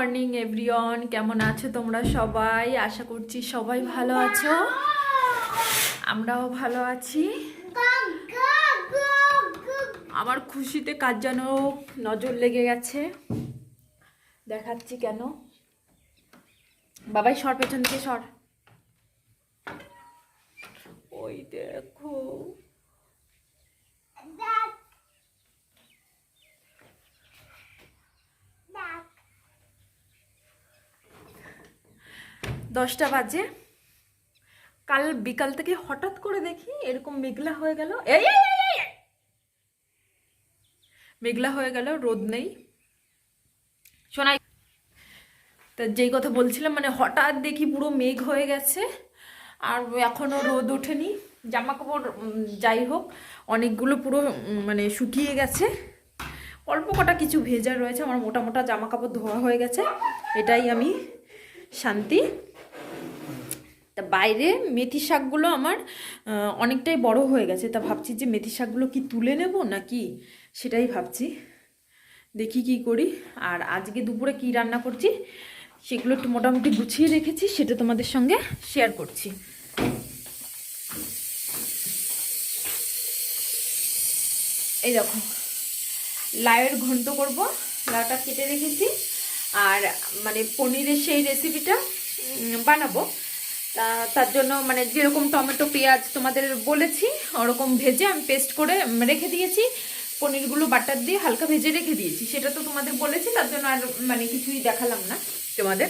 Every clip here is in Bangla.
Morning, everyone. কেমন আছো তোমরা সবাই? আশা করছি সবাই ভালো আছো। আমরাও ভালো আছি। আমার খুশিতে কাজ যেন নজর লেগে গেছে। দেখাচ্ছি কেন? বাবাই সর, পেছন দিকে সর। ওই দেখো। দশটা বাজে। কাল বিকাল থেকে হঠাৎ করে দেখি এরকম মেঘলা হয়ে গেল। এই! মেঘলা হয়ে গেল রোদ নেই। শোনাই তা যেই কথা বলছিলাম মানে হঠাৎ দেখি পুরো মেঘ হয়ে গেছে আর এখনও রোদ ওঠেনি। জামা কাপড় যাই হোক অনেকগুলো পুরো মানে শুকিয়ে গেছে। অল্প কটা কিছু ভেজা রয়েছে আমার মোটা মোটা জামা কাপড় ধোয়া হয়ে গেছে। এটাই আমি শান্তি। তা বাইরে মেথি শাকগুলো আমার অনেকটাই বড় হয়ে গেছে। তা ভাবছি যে মেথি শাকগুলো কি তুলে নেব নাকি? সেটাই ভাবছি। দেখি কি করি। আর আজকে দুপুরে কি রান্না করছি, সেগুলো একটু মোটামুটি গুছিয়ে রেখেছি, সেটা তোমাদের সঙ্গে শেয়ার করছি। এই দেখো, লাউয়ের ঘন্ট করব, লাউটা কেটে রেখেছি। আর মানে পনিরের সেই রেসিপিটা বানাবো। তার জন্য মানে যেরকম টমেটো, পেঁয়াজ তোমাদের বলেছি, ওরকম ভেজে আমি পেস্ট করে রেখে দিয়েছি। পনিরগুলো বাটার দিয়ে হালকা ভেজে রেখে দিয়েছি। সেটা তো তোমাদের বলেছি, তার জন্য আর মানে কিছুই দেখালাম না তোমাদের।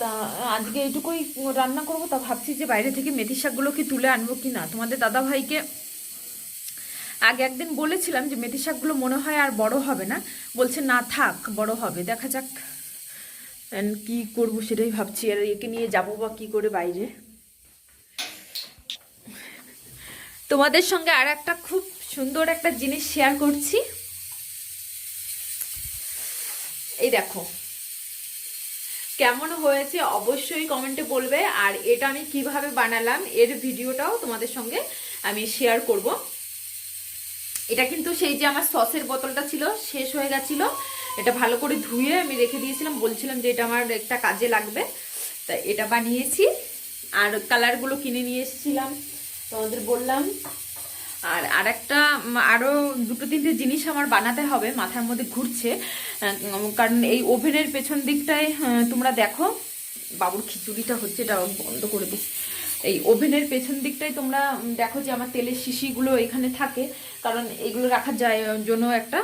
তা, আজকে এইটুকুই রান্না করব। তা ভাবছি যে বাইরে থেকে মেথি শাকগুলো কি তুলে আনব কি না। তোমাদের দাদা ভাইকে আগে একদিন বলেছিলাম যে মেথি শাকগুলো মনে হয় আর বড় হবে না। বলছে, না থাক, বড় হবে। দেখা যাক। And কি করব সেটাই ভাবছি। আর একে নিয়ে যাব বা কি করে বাইরে? তোমাদের সঙ্গে আর একটা খুব সুন্দর একটা জিনিস শেয়ার করছি। এই দেখো। কেমন হয়েছে অবশ্যই কমেন্টে বলবে। আর এটা আমি কীভাবে বানালাম এর ভিডিওটাও তোমাদের সঙ্গে আমি শেয়ার করব। এটা কিন্তু সেই যে আমার সসের বোতলটা ছিল, শেষ হয়ে গেছিল। এটা ভালো করে ধুয়ে আমি রেখে দিয়েছিলাম বলছিলাম যে এটা আমার একটা কাজে লাগবে। তা এটা বানিয়েছি আর কালারগুলো কিনে নিয়ে এসেছিলাম তোমাদের বললাম। আর আরেকটা উম, আরও দুটো তিনটে জিনিস আমার বানাতে হবে মাথার মধ্যে ঘুরছে। কারণ এই ওভেনের পেছন দিকটায় তোমরা দেখো বাবুর খিচুড়িটা হচ্ছে এটা বন্ধ করে দিস এই ওভেনের পেছন দিকটায় তোমরা দেখো যে আমার তেলের শিশিগুলো এখানে থাকে কারণ এগুলো রাখার যায় জন্য একটা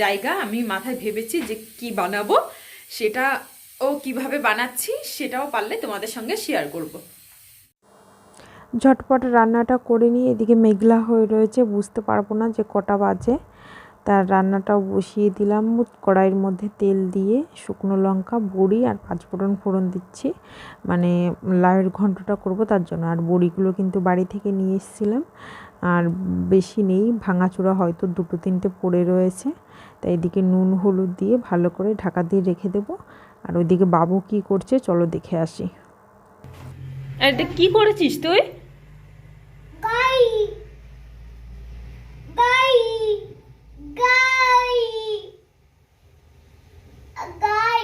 জায়গা আমি মাথায় ভেবেছি যে কি বানাবো, সেটা ও কীভাবে বানাচ্ছি সেটাও পারলে তোমাদের সঙ্গে শেয়ার করব। ঝটপট রান্নাটা করে নিয়ে এদিকে মেঘলা হয়ে রয়েছে, বুঝতে পারব না যে কটা বাজে। তার রান্নাটাও বসিয়ে দিলাম, কড়াইয়ের মধ্যে তেল দিয়ে শুকনো লঙ্কা, বড়ি আর পাঁচফোড়ন ফোড়ন দিচ্ছি। মানে লাউয়ের ঘন্টটা করব তার জন্য, আর বড়িগুলো কিন্তু বাড়ি থেকে নিয়ে এসেছিলাম। আর বেশি নেই, ভাঙাচোরা হয়তো দুটো তিনটে পড়ে রয়েছে। তাই এদিকে নুন হলুদ দিয়ে ভালো করে ঢাকা দিয়ে রেখে দেবো। আর ওইদিকে বাবু কি করছে চলো দেখে আসি। এটা কি করেছিস তুই? গাই গাই গাই গাই।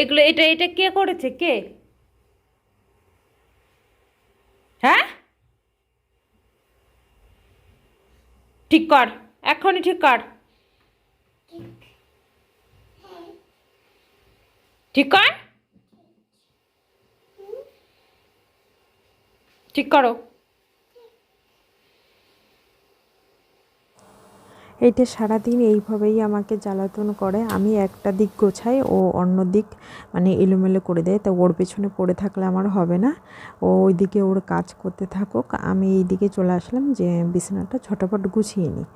এগুলো এটা এটা কে করেছে কে? হ্যাঁ? ঠিক কর। এখনই ঠিক কর। ঠিক কর? ঠিক করো। এইটা সারাদিন এইভাবেই আমাকে জ্বালাতন করে। আমি একটা দিক গোছাই, ও অন্য দিক মানে এলোমেলো করে দেয়। তা ওর পেছনে পড়ে থাকলে আমার হবে না। ও ওইদিকে ওর কাজ করতে থাকুক। আমি এই দিকে চলে আসলাম যে বিছানাটা ঝটাপট গুছিয়ে নিই।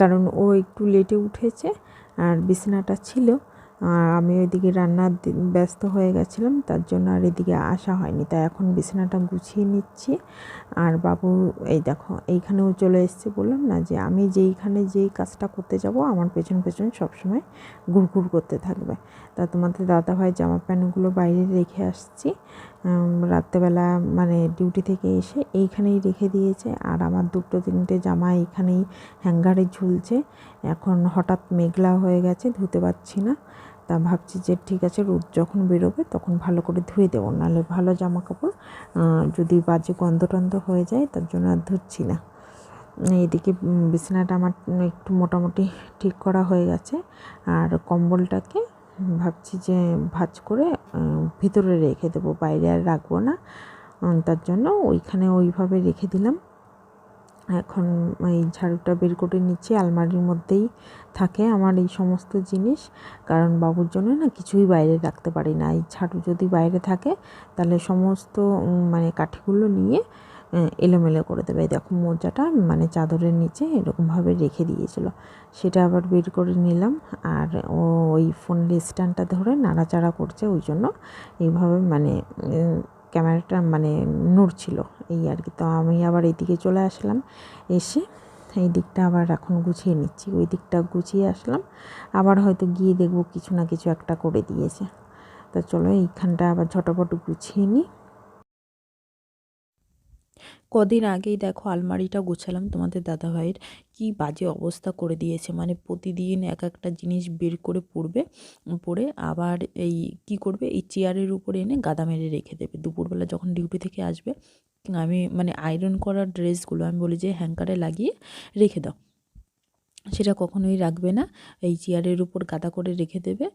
কারণ ও একটু লেটে উঠেছে, আর বিছানাটা ছিল। আর আমি ওইদিকে রান্নার ব্যস্ত হয়ে গেছিলাম, তার জন্য আর এদিকে আসা হয়নি। তাই এখন বিছানাটা গুছিয়ে নিচ্ছি। আর বাবু, এই দেখো, এইখানেও চলে এসছে বললাম না যে আমি যেইখানে যেই কাজটা করতে যাব, আমার পেছন পেছন সবসময় ঘুরঘুর করতে থাকবে। তা তোমাদের দাদাভাই জামা প্যান্টগুলো বাইরে রেখে আসছি। রাত্রেবেলা মানে ডিউটি থেকে এসে এইখানেই রেখে দিয়েছে। আর আমার দুটো তিনটে জামা এইখানেই হ্যাঙ্গারে ঝুলছে। এখন হঠাৎ মেঘলা হয়ে গেছে, ধুতে পারছি না। তা ভাবছি যে ঠিক আছে রোদ যখন বেরোবে তখন ভালো করে ধুয়ে দেবো। নাহলে ভালো জামা কাপড় যদি বাজে গন্ধ টন্ধ হয়ে যায় তার জন্য আর ধুচ্ছি না। এইদিকে উম, বিছানাটা আমার একটু মোটামুটি ঠিক করা হয়ে গেছে। আর কম্বলটাকে ভাবছি যে ভাজ করে ভিতরে রেখে দেবো। বাইরে আর রাখব না। তার জন্য ওইখানে ওইভাবে রেখে দিলাম। এখন এই ঝাড়ুটা বের করে নিচ্ছি, আলমারির মধ্যেই থাকে আমার এই সমস্ত জিনিস। কারণ বাবুর জন্য না কিছুই বাইরে রাখতে পারি না। এই ঝাড়ু যদি বাইরে থাকে, তাহলে সমস্ত মানে কাঠিগুলো নিয়ে এলোমেলো করে দেবে। দেখো মোজাটা মানে চাদরের নিচে এরকমভাবে রেখে দিয়েছিল। সেটা আবার বের করে নিলাম। আর ও, ওই ফোনের স্ট্যান্ডটা ধরে নাড়াচাড়া করছে, ওই জন্য এইভাবে মানে ক্যামেরাটা মানে নড়ছিল এই আর কি। তো আমি আবার এইদিকে চলে আসলাম, এসে এই দিকটা আবার এখন গুছিয়ে নিচ্ছি। ওই দিকটা গুছিয়ে আসলাম, আবার হয়তো গিয়ে দেখব কিছু না কিছু একটা করে দিয়েছে। তা চলো এইখানটা আবার ঝটপট গুছিয়ে নিই। কদিন আগেই দেখো আলমারিটা গোছালাম তোমাদের দাদাভাইয়ের। কি বাজে অবস্থা করে দিয়েছে। মানে প্রতিদিন এক একটা জিনিস বের করে পড়বে, পড়ে আবার এই কি করবে? এই চেয়ারের উপরে এনে গাদা মেরে রেখে দেবে। দুপুরবেলা যখন ডিউটি থেকে আসবে, আমি মানে আয়রন করা ড্রেসগুলো আমি বলি যে হ্যাঙ্কারে লাগিয়ে রেখে দাও। সেটা কখনোই রাখবে না। এই চেয়ারের উপর গাদা করে রেখে দেবে।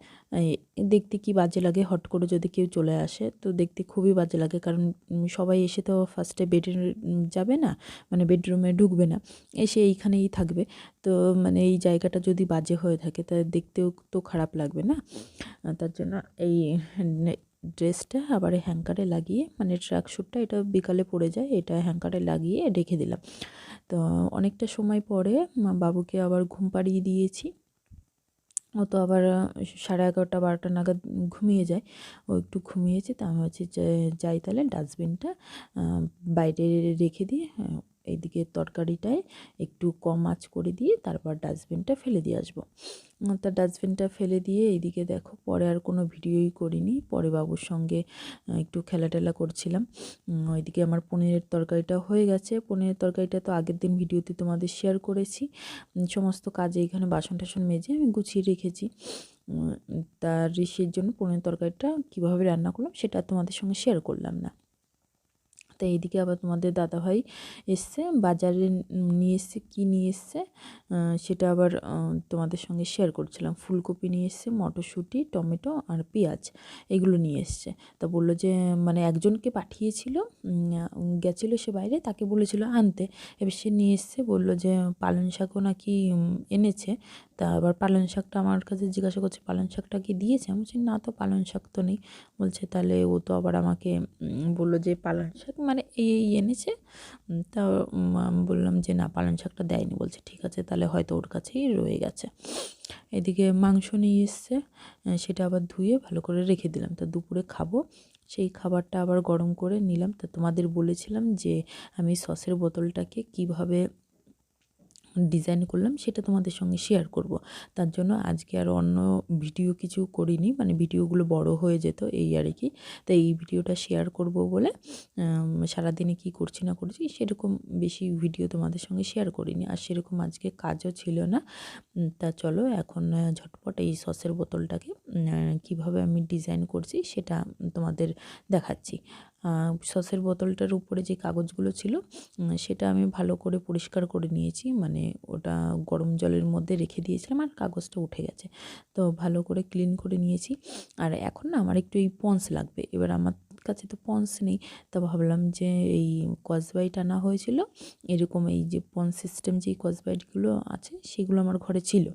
দেখতে কি বাজে লাগে হট করে যদি কেউ চলে আসে, তো দেখতে খুবই বাজে লাগে। কারণ সবাই এসে তো ফার্স্টে বেডে যাবে না। মানে বেডরুমে ঢুকবে না। এসে এইখানেই থাকবে। তো মানে এই জায়গাটা যদি বাজে হয়ে থাকে, তা দেখতেও তো খারাপ লাগবে না। তার জন্য এই ড্রেসটা আবার হ্যাঙ্কারে লাগিয়ে মানে ট্র্যাক স্যুটটা এটা বিকালে পড়ে যায়, এটা হ্যাঙ্কারে লাগিয়ে রেখে দিলাম। তো অনেকটা সময় পরে বাবুকে আবার ঘুম পাড়িয়ে দিয়েছি। ও তো আবার সাড়ে এগারোটা বারোটা নাগাদ ঘুমিয়ে যায়। ও একটু ঘুমিয়েছে, তা আমি হচ্ছে যাই তাহলে ডাস্টবিনটা বাইরে রেখে দিয়ে এইদিকে তরকারিটায় একটু কম আঁচ করে দিয়ে তারপর ডাস্টবিনটা ফেলে দিয়ে আসব। তা ডাস্টবিনটা ফেলে দিয়ে এইদিকে দেখো, পরে আর কোনো ভিডিওই করিনি। পরে বাবুর সঙ্গে একটু খেলা টেলা করছিলাম ওইদিকে আমার পনিরের তরকারিটা হয়ে গেছে। পনিরের তরকারিটা তো আগের দিন ভিডিওতে তোমাদের শেয়ার করেছি। সমস্ত কাজে এখানে বাসন টাসন মেজে আমি গুছিয়ে রেখেছি। তার ঋষির জন্য পনিরের তরকারিটা কীভাবে রান্না করলাম সেটা তোমাদের সঙ্গে শেয়ার করলাম না। তো এইদিকে আবার তোমাদের দাদাভাই এসছে, বাজারে নিয়ে এসছে, কী নিয়ে এসছে সেটা আবার তোমাদের সঙ্গে শেয়ার করছিলাম। ফুলকপি নিয়ে এসছে, মটরশুঁটি, টমেটো আর পেঁয়াজ, এগুলো নিয়ে এসছে। তা বলল যে মানে একজনকে পাঠিয়েছিল গেছিল সে বাইরে, তাকে বলেছিল আনতে। এবার সে নিয়ে এসছে, বলল যে, পালং শাকও নাকি এনেছে। তা আবার পালং শাকটা আমার কাছে জিজ্ঞাসা করছে, পালং শাকটা কি দিয়েছে? আমি বলছি, না তো, পালং শাক তো নেই। বলছে, তাহলে ও তো আবার আমাকে বলল যে পালং শাক মানে এই এই এনেছে। তা আমি বললাম যে, না, পালং শাকটা দেয়নি। বলছে, ঠিক আছে, তাহলে হয়তো ওর কাছেই রয়ে গেছে। এদিকে মাংস নিয়ে এসছে সেটা আবার ধুয়ে ভালো করে রেখে দিলাম। তা দুপুরে খাব। সেই খাবারটা আবার গরম করে নিলাম। তা তোমাদের বলেছিলাম যে, আমি সসের বোতলটাকে কীভাবে ডিজাইন করলাম, সেটা তোমাদের সঙ্গে শেয়ার করব। তার জন্য আজকে আর অন্য ভিডিও কিছু করিনি মানে ভিডিওগুলো বড় হয়ে যেত এই আর কি। তাই এই ভিডিওটা শেয়ার করব বলে সারাদিনে কি করছি না করছি সেরকম বেশি ভিডিও তোমাদের সঙ্গে শেয়ার করিনি। আর সেরকম আজকে কাজও ছিল না। তা চলো এখন ঝটপট এই সসের বোতলটাকে কীভাবে আমি ডিজাইন করছি সেটা তোমাদের দেখাচ্ছি। সসের বোতলটার উপরে যে কাগজগুলো ছিল সেটা আমি ভালো করে পরিষ্কার করে নিয়েছি। মানে ওটা গরম জলের মধ্যে রেখে দিয়েছিলাম আর কাগজটা উঠে গেছে। তো ভালো করে ক্লিন করে নিয়েছি। আর এখন না আমার একটু এই পন্স লাগবে। এবার আমার কাছে তো পন্স নেই। তা ভাবলাম যে এই কসবাইট আনা হয়েছিল। এরকম এই যে পন্স সিস্টেম যে কসবাইটগুলো আছে, সেগুলো আমার ঘরে ছিল।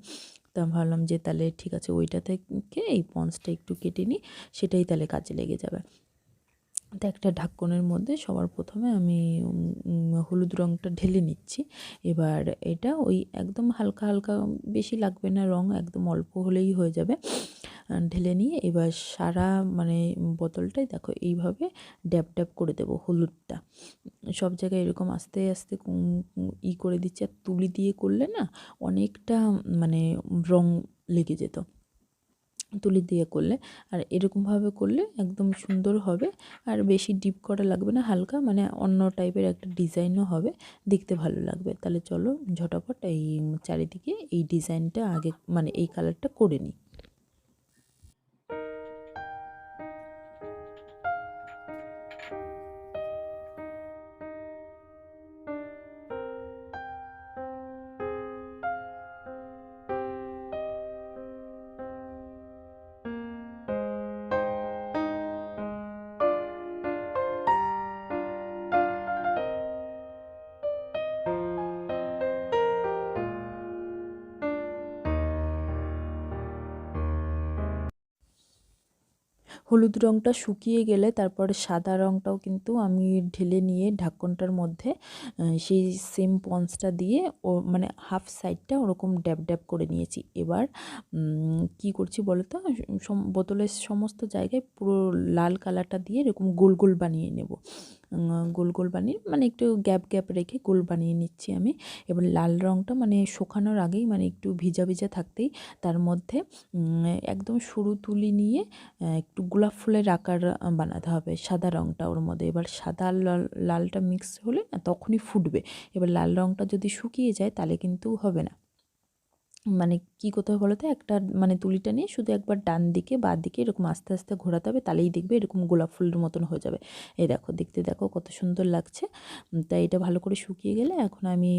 তা ভাবলাম যে তাহলে ঠিক আছে ওইটা থেকে এই পন্সটা একটু কেটে নিই, সেটাই তাহলে কাজে লেগে যাবে। তো একটা ঢাকনের মধ্যে সবার প্রথমে আমি হলুদ রঙটা ঢেলে নিচ্ছি। এবার এটা ওই একদম হালকা হালকা বেশি লাগবে না রঙ একদম অল্প হলেই হয়ে যাবে। ঢেলে নিয়ে এবার সারা মানে বোতলটাই দেখো এইভাবে ড্যাব ড্যাব করে দেবো হলুদটা। সব জায়গায় এরকম আস্তে আস্তে ই করে দিচ্ছি। আর তুলি দিয়ে করলে না অনেকটা মানে রং লেগে যেত। তুলি দিয়ে করলে। আর এরকমভাবে করলে একদম সুন্দর হবে। আর বেশি ডিপ করা লাগবে না, হালকা মানে অন্য টাইপের একটা ডিজাইনও হবে। দেখতে ভালো লাগবে। তাহলে চলো ঝটাপট এই চারিদিকে এই ডিজাইনটা আগে মানে এই কালারটা করে নিই। হলুদ রঙটা শুকিয়ে গেলে তারপরে সাদা রঙটাও কিন্তু আমি ঢেলে নিয়ে ঢাকনটার মধ্যে সেই সেম পঞ্চটা দিয়ে ও মানে হাফ সাইডটা ওরকম ড্যাব ড্যাব করে নিয়েছি। এবার কি করছি বলো তো বোতলের সমস্ত জায়গায় পুরো লাল কালারটা দিয়ে এরকম গোল গোল বানিয়ে নেব। গোল গোল বানিয়ে মানে একটু গ্যাপ গ্যাপ রেখে গোল বানিয়ে নিচ্ছি আমি। এবার লাল রঙটা মানে শুকানোর আগেই মানে একটু ভিজা ভিজা থাকতেই তার মধ্যে একদম সরু তুলি নিয়ে একটু গোলাপ ফুলের আকার বানাতে হবে সাদা রঙটা ওর মধ্যে। এবার সাদা লাল, লালটা মিক্স হলে না তখনই ফুটবে। এবার লাল রঙটা যদি শুকিয়ে যায় তাহলে কিন্তু হবে না। মানে কী করতে হবে বলো তো একটা মানে তুলিটা নিয়ে শুধু একবার ডান দিকে বা দিকে এরকম আস্তে আস্তে ঘোরাতে হবে, তাহলেই দেখবে এরকম গোলাপ ফুলের মতন হয়ে যাবে। এই দেখো, দেখতে দেখো কত সুন্দর লাগছে। তাই এটা ভালো করে শুকিয়ে গেলে এখন আমি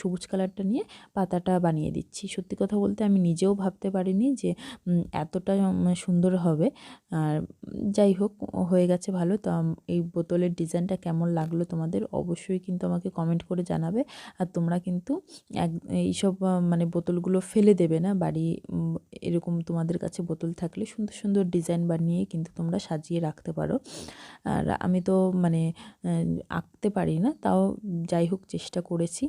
সবুজ কালারটা নিয়ে পাতাটা বানিয়ে দিচ্ছি। সত্যি কথা বলতে আমি নিজেও ভাবতে পারিনি যে এতটা সুন্দর হবে। আর যাই হোক, হয়ে গেছে ভালো। তো এই বোতলের ডিজাইনটা কেমন লাগল তোমাদের অবশ্যই কিন্তু আমাকে কমেন্ট করে জানাবে। আর তোমরা কিন্তু এক, এইসব মানে বোতলগুলো ফেলে দেবে না। বাড়ি এরকম তোমাদের কাছে বোতল থাকলে সুন্দর সুন্দর ডিজাইন বানিয়ে কিন্তু তোমরা সাজিয়ে রাখতে পারো। আর আমি তো মানে আঁকতে পারি না, তাও যাই হোক চেষ্টা করেছি।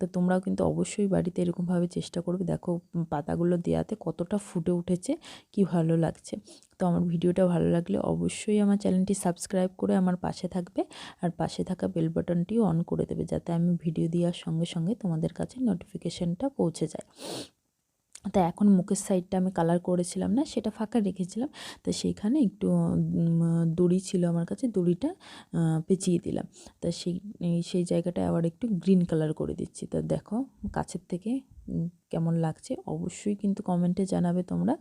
তো তোমরাও কিন্তু অবশ্যই বাড়িতে এরকমভাবে চেষ্টা করবে। দেখো পাতাগুলো দেওয়াতে কতটা ফুটে উঠেছে, কি ভালো লাগছে। তো আমার ভিডিওটা ভালো লাগলে অবশ্যই আমার চ্যানেলটি সাবস্ক্রাইব করে আমার পাশে থাকবে। আর পাশে থাকা বেল বাটনটিও অন করে দেবে, যাতে আমি ভিডিও দেওয়ার সঙ্গে সঙ্গে তোমাদের কাছে নোটিফিকেশনটা পৌঁছে যায়। তা এখন মুখের সাইডটা আমি কালার করেছিলাম না, সেটা ফাঁকা রেখেছিলাম। তো সেইখানে একটু দড়ি ছিল আমার কাছে, দড়িটা পেঁচিয়ে দিলাম। তা সেই সেই জায়গাটা আবার একটু গ্রিন কালার করে দিচ্ছি। তা দেখো, কাছের থেকে কেমন লাগছে? অবশ্যই কিন্তু কমেন্টে জানাবে তোমরা।